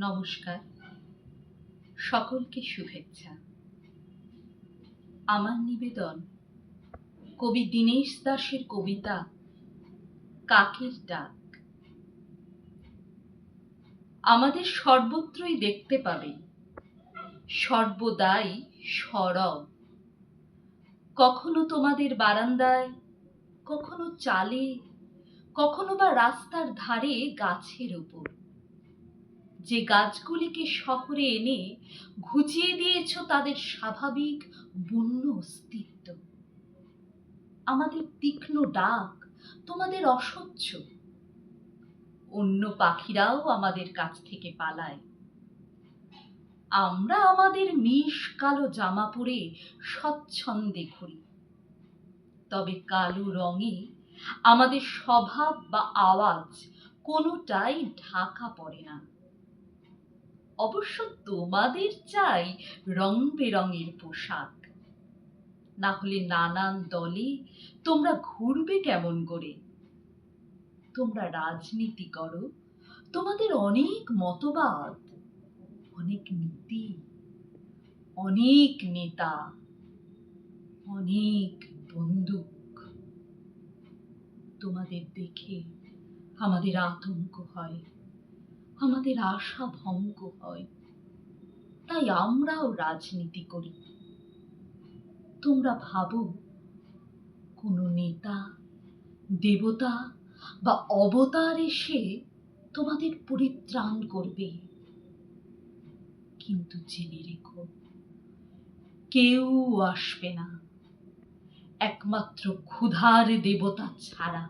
নমস্কার। সকলকে শুভেচ্ছা। আমার নিবেদন, কবি দীনেশ দাসের কবিতা, কাকের ডাক। আমাদের সর্বত্রই দেখতে পাবে, সর্বদাই সরব। কখনো তোমাদের বারান্দায়, কখনো চালে, কখনো বা রাস্তার ধারে গাছের উপর। যে গাছগুলিকে শহরে এনে ঘুচিয়ে দিয়েছ তাদের স্বাভাবিক বন্য অস্তিত্ব। আমাদের তীক্ষ্ণ ডাক তোমাদের অসহ্য। অন্য পাখিরাও আমাদের কাছ থেকে পালায়। আমরা আমাদের মিশ কালো জামা পরে স্বচ্ছন্দে ঘুরি। তবে কালো রঙে আমাদের স্বভাব বা আওয়াজ কোনোটাই ঢাকা পড়ে না। অবশ্য তোমাদের চাই রং বেরঙের পোশাক। না হলে নানান দলে তোমরা ঘুরবে কেমন করে? তোমরা রাজনীতি করো, তোমাদের অনেক মতবাদ, অনেক নীতি, অনেক নেতা, অনেক বন্দুক। তোমাদের দেখে আমাদের আতঙ্ক হয়। আমাদের আশা ভঙ্গ হয়। তাই আমরাও রাজনীতি করি। তোমরা ভাবো, কোনো নেতা, দেবতা বা অবতার এসে তোমাদের পরিত্রাণ করবে। কিন্তু জেনে রেখো, কেউ আসবে না। একমাত্র ক্ষুধার দেবতা ছাড়া।